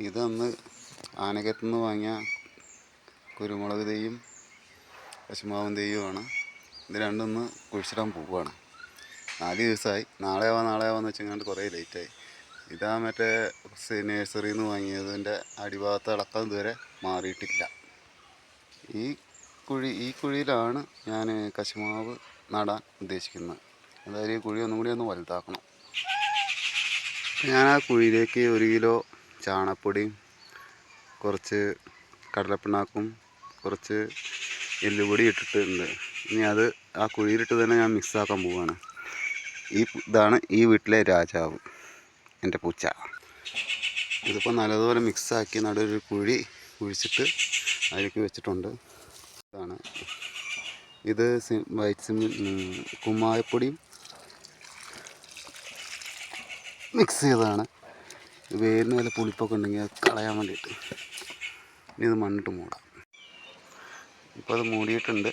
ഇതൊന്ന് ആനക്കത്തു നിന്ന് വാങ്ങിയ കുരുമുളക് തെയ്യും പശുമാവും തെയ്യുമാണ് ഇത് രണ്ടൊന്ന് കുഴിച്ചിടാൻ പോവുകയാണ്. നാല് ദിവസമായി. നാളെ ആവാം നാളെ ആവാന്ന് വെച്ചെങ്ങാണ്ട് കുറേ ലേറ്റായി ഇതാ മറ്റേ നേഴ്സറിയിൽ നിന്ന് വാങ്ങിയതിന്റെ അടിഭാഗത്ത് ഇളക്കം ഇതുവരെ മാറിയിട്ടില്ല. ഈ കുഴി ഈ കുഴിയിലാണ് ഞാൻ കശുമാവ് നടാൻ ഉദ്ദേശിക്കുന്നത്. അതായത് ഈ കുഴി ഒന്നും കൂടി ഒന്ന് വലുതാക്കണം. ഞാൻ ആ കുഴിയിലേക്ക് ഒരു കിലോ ചാണകപ്പൊടിയും കുറച്ച് കടലപ്പിണ്ണാക്കും കുറച്ച് എല്ലുപൊടി ഇട്ടിട്ടുണ്ട്. ഇനി അത് ആ കുഴിയിലിട്ട് തന്നെ ഞാൻ മിക്സ് ആക്കാൻ പോവുകയാണ് ഈ ഇതാണ് ഈ വീട്ടിലെ രാജാവ് എന്റെ പൂച്ച. ഇതിപ്പോൾ നല്ലതുപോലെ മിക്സാക്കി നടുവൊരു കുഴി കുഴിച്ചിട്ട് അതിലേക്ക് വെച്ചിട്ടുണ്ട്. ഇതാണ്. ഇത് വൈറ്റ് സിമി കുമ്മായപ്പൊടിയും മിക്സ് ചെയ്തതാണ്. വേരിന് വല്ല പുളിപ്പൊക്കെ ഉണ്ടെങ്കിൽ അത് കളയാൻ വേണ്ടിയിട്ട് ഇനി ഇത് മണ്ണിട്ട് മൂടാം. ഇപ്പോൾ അത് മൂടിയിട്ടുണ്ട്.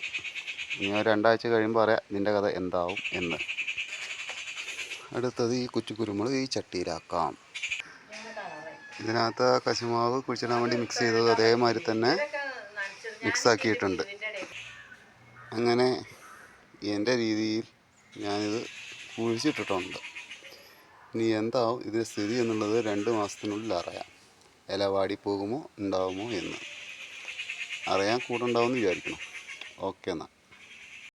ഇനി ഒരു രണ്ടാഴ്ച കഴിയുമ്പോൾ പറയാം ഇതിന്റെ കഥ എന്താവും എന്ന്. അടുത്തത് ഈ കൊച്ചു കുരുമുളക് ഈ ചട്ടിയിലാക്കാം. ഇതിനകത്ത് കശുമാവ് കുഴിച്ചിടാൻ വേണ്ടി മിക്സ് ചെയ്തത് അതേമാതിരി തന്നെ മിക്സ് ആക്കിയിട്ടുണ്ട്. അങ്ങനെ എന്റെ രീതിയിൽ ഞാനിത് കുഴിച്ചിട്ടിട്ടുണ്ട്. ഇനി എന്താവും? ഇതിന്റെ സ്ഥിതി എന്നുള്ളത് രണ്ട് മാസത്തിനുള്ളിൽ അറിയാം. ഇല വാടി പോകുമോ ഉണ്ടാവുമോ എന്ന്. അറിയാൻ കൂടെ ഉണ്ടാവുമെന്ന് വിചാരിക്കണം ഓക്കെ എന്നാൽ